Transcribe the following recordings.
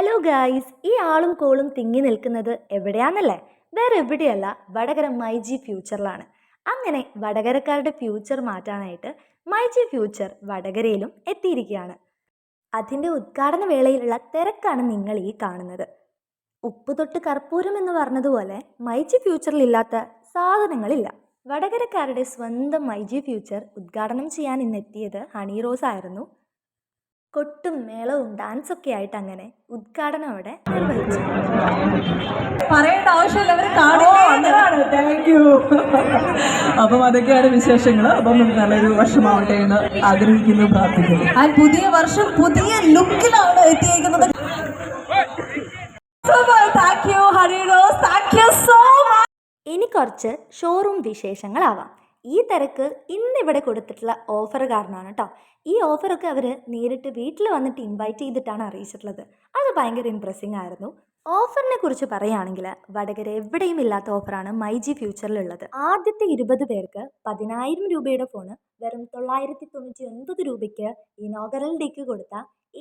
Hello guys ഈ ആളും കോളും തിങ്ങി നിൽക്കുന്നത് എവിടെയാണെന്നല്ലേ വേറെ എവിടെയല്ല വടകര മൈജി ഫ്യൂച്ചറിലാണ് അങ്ങനെ വടകരക്കാരുടെ ഫ്യൂച്ചർ മാറ്റാനായിട്ട് മൈജി ഫ്യൂച്ചർ വടകരയിലും എത്തിയിരിക്കുകയാണ്. അതിന്റെ ഉദ്ഘാടന വേളയിലുള്ള തിരക്കാണ് നിങ്ങൾ ഈ കാണുന്നത്. ഉപ്പ് തൊട്ട് കർപ്പൂരം എന്ന് പറഞ്ഞതുപോലെ ഫ്യൂച്ചറിൽ ഇല്ലാത്ത സാധനങ്ങളില്ല. വടകരക്കാരുടെ സ്വന്തം മൈജി ഫ്യൂച്ചർ ഉദ്ഘാടനം ചെയ്യാൻ ഇന്നെത്തിയത് ഹണി റോസ് ആയിരുന്നു. കൊട്ടും മേളവും ഡാൻസൊക്കെ ആയിട്ട് അങ്ങനെ ഉദ്ഘാടനം അവിടെ നിർവഹിച്ചു. പറയേണ്ട ആവശ്യമില്ല അപ്പം അതൊക്കെയാണ് വിശേഷങ്ങൾ അപ്പം നല്ലൊരു വർഷമാവട്ടെ എന്ന് ആഗ്രഹിക്കുന്നു പ്രാർത്ഥിക്കുന്നു. ആ പുതിയ വർഷം പുതിയ ലുക്കിലാണ് എത്തിയിരിക്കുന്നത് എനിക്ക് കുറച്ച് ഷോറൂം വിശേഷങ്ങളാവാം. ഈ തിരക്ക് ഇന്നിവിടെ കൊടുത്തിട്ടുള്ള ഓഫർ കാരണമാണ് കേട്ടോ ഈ ഓഫറൊക്കെ അവർ നേരിട്ട് വീട്ടിൽ വന്നിട്ട് ഇൻവൈറ്റ് ചെയ്തിട്ടാണ് അറിയിച്ചിട്ടുള്ളത്. അത് ഭയങ്കര ഇമ്പ്രസിംഗ് ആയിരുന്നു. ഓഫറിനെ കുറിച്ച് പറയുകയാണെങ്കിൽ വടകര എവിടെയും ഇല്ലാത്ത ഓഫറാണ് മൈ ജി ഫ്യൂച്ചറിലുള്ളത് ആദ്യത്തെ ഇരുപത് പേർക്ക് പതിനായിരം രൂപയുടെ ഫോണ് വെറും തൊള്ളായിരത്തി തൊണ്ണൂറ്റി ഒൻപത് രൂപയ്ക്ക് ഇനോഗറൽ ഡേക്ക് കൊടുത്ത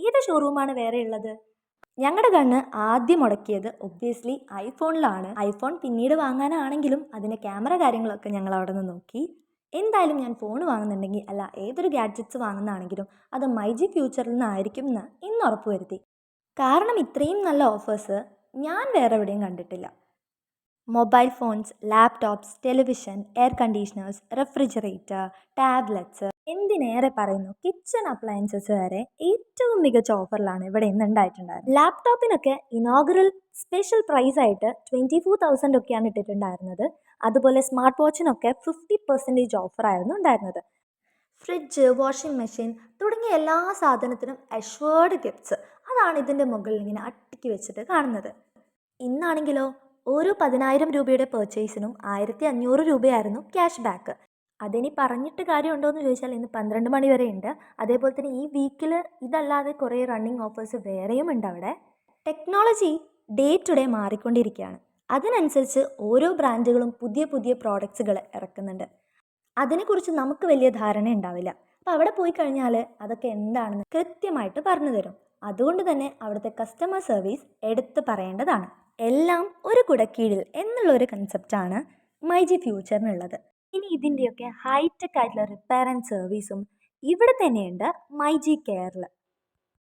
ഏത് ഷോറൂമാണ് വേറെ ഉള്ളത്? ഞങ്ങളുടെ കണ്ണ് ആദ്യം മുടക്കിയത് ഒബ്വിയസ്ലി ഐഫോണിലാണ്. ഐഫോൺ പിന്നീട് വാങ്ങാനാണെങ്കിലും അതിന്റെ ക്യാമറ കാര്യങ്ങളൊക്കെ ഞങ്ങൾ അവിടെ നിന്ന് നോക്കി. എന്തായാലും ഞാൻ ഫോൺ വാങ്ങുന്നുണ്ടെങ്കിൽ അല്ല ഏതൊരു ഗാഡ്ജറ്റ്സ് വാങ്ങുന്നതാണെങ്കിലും അത് മൈജി ഫ്യൂച്ചറിൽ നിന്നായിരിക്കും എന്ന് ഇന്ന് ഉറപ്പുവരുത്തി കാരണം ഇത്രയും നല്ല ഓഫേഴ്സ് ഞാൻ വേറെ എവിടെയും കണ്ടിട്ടില്ല. Mobile phones laptops television air conditioners refrigerator tablets എന്തിനേറെ പറയുന്നു? കിച്ചൺ അപ്ലയൻസസ് വരെ ഏറ്റവും മികച്ച ഓഫറിലാണ് ഇവിടെ ഇന്ന് ഉണ്ടായിട്ടുണ്ടായത് ലാപ്ടോപ്പിനൊക്കെ ഇനോഗ്രൽ സ്പെഷ്യൽ പ്രൈസ് ആയിട്ട് ട്വന്റി ഫോർ തൗസൻഡ് ഒക്കെയാണ് ഇട്ടിട്ടുണ്ടായിരുന്നത്. അതുപോലെ സ്മാർട്ട് വാച്ചിനൊക്കെ ഫിഫ്റ്റി പെർസെന്റേജ് ഓഫറായിരുന്നു ഉണ്ടായിരുന്നത്. ഫ്രിഡ്ജ് വാഷിംഗ് മെഷീൻ തുടങ്ങിയ എല്ലാ സാധനത്തിനും അഷ്വേർഡ് ഗിഫ്റ്റ്സ് അതാണ് ഇതിന്റെ മുകളിൽ ഇങ്ങനെ അട്ടിക്ക് വെച്ചിട്ട് കാണുന്നത്. ഇന്നാണെങ്കിലോ ഓരോ പതിനായിരം രൂപയുടെ പെർച്ചേസിനും ആയിരത്തി അഞ്ഞൂറ് രൂപയായിരുന്നു ക്യാഷ് ബാക്ക് അതിനി പറഞ്ഞിട്ട് കാര്യമുണ്ടോ എന്ന് ചോദിച്ചാൽ ഇന്ന് പന്ത്രണ്ട് മണി വരെ ഉണ്ട് അതേപോലെ തന്നെ ഈ വീക്കിൽ ഇതല്ലാതെ കുറേ റണ്ണിങ് ഓഫേഴ്സ് വേറെയും ഉണ്ട് അവിടെ. ടെക്നോളജി ഡേ ടു ഡേ മാറിക്കൊണ്ടിരിക്കുകയാണ്. അതിനനുസരിച്ച് ഓരോ ബ്രാൻഡുകളും പുതിയ പുതിയ പ്രോഡക്ട്സുകൾ ഇറക്കുന്നുണ്ട്. അതിനെക്കുറിച്ച് നമുക്ക് വലിയ ധാരണ ഉണ്ടാവില്ല. അപ്പോൾ അവിടെ പോയി കഴിഞ്ഞാൽ അതൊക്കെ എന്താണെന്ന് കൃത്യമായിട്ട് പറഞ്ഞു തരും. അതുകൊണ്ട് തന്നെ അവിടുത്തെ കസ്റ്റമർ സർവീസ് എടുത്ത് പറയേണ്ടതാണ്. എല്ലാം ഒരു കുടക്കീഴിൽ എന്നുള്ള ഒരു കൺസെപ്റ്റാണ് മൈജി ഫ്യൂച്ചറിനുള്ളത് ഇനി ഇതിന്റെയൊക്കെ ഹൈടെക് ആയിട്ടുള്ള റിപ്പയർ ആൻഡ് സർവീസും ഇവിടെ തന്നെയുണ്ട് മൈജി കെയറിൽ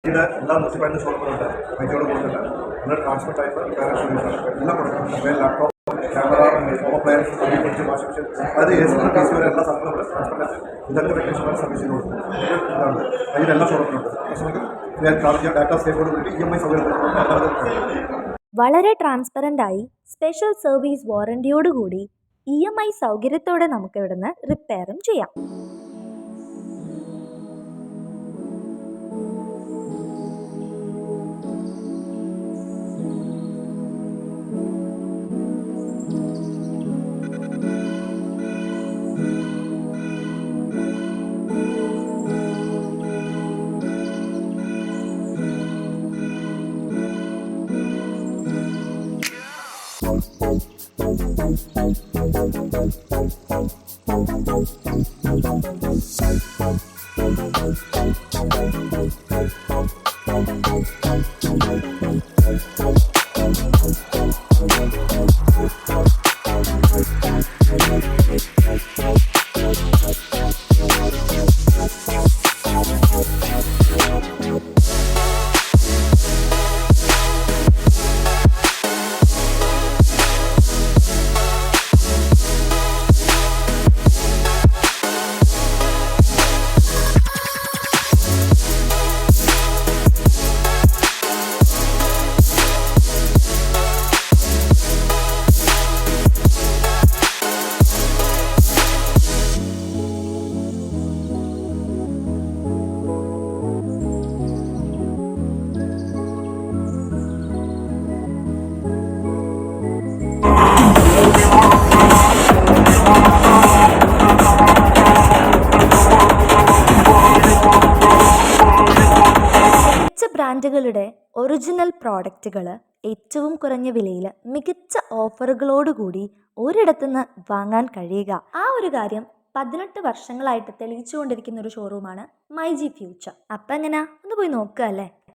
ഇത് എല്ലാ മുനിസിപ്പാലിറ്റി ഷോപ്പുകളുണ്ട് മൈക്കോട് കൊടുക്കുന്നുണ്ട്. നമ്മൾ ട്രാൻസ്ഫർ ടൈപ്പ് എല്ലാം കൊടുക്കുന്നുണ്ട്. Mobile laptop camera home appliance fridge washing machine അതായത് എ സി പി വരെ എല്ലാ സാധനങ്ങളും ട്രാൻസ്ഫർ ഇതൊക്കെ വെക്കേഷൻ സർവീസ് ഇതാണ്. കസ്റ്റമർക്ക് ഡാറ്റ കൂടി ഇ എം ഐ സൗകര്യത്തിൽ വളരെ ആയി സ്പെഷ്യൽ സർവീസ് വാറണ്ടിയോടുകൂടി ഇ എം ഐ സൗകര്യത്തോടെ നമുക്ക് ഇവിടുന്ന് റിപ്പയറും ചെയ്യാം. മികച്ച ബ്രാൻഡുകളുടെ ഒറിജിനൽ പ്രോഡക്റ്റുകൾ ഏറ്റവും കുറഞ്ഞ വിലയിൽ മികച്ച ഓഫറുകളോടുകൂടി ഒരിടത്തുനിന്ന് വാങ്ങാൻ കഴിയുക. ആ ഒരു കാര്യം പതിനെട്ട് വർഷങ്ങളായിട്ട് തെളിയിച്ചുകൊണ്ടിരിക്കുന്ന ഒരു ഷോറൂമാണ് മൈ ജി ഫ്യൂച്ചർ. അപ്പം എങ്ങനെയാ ഒന്ന് പോയി നോക്കുക അല്ലേ?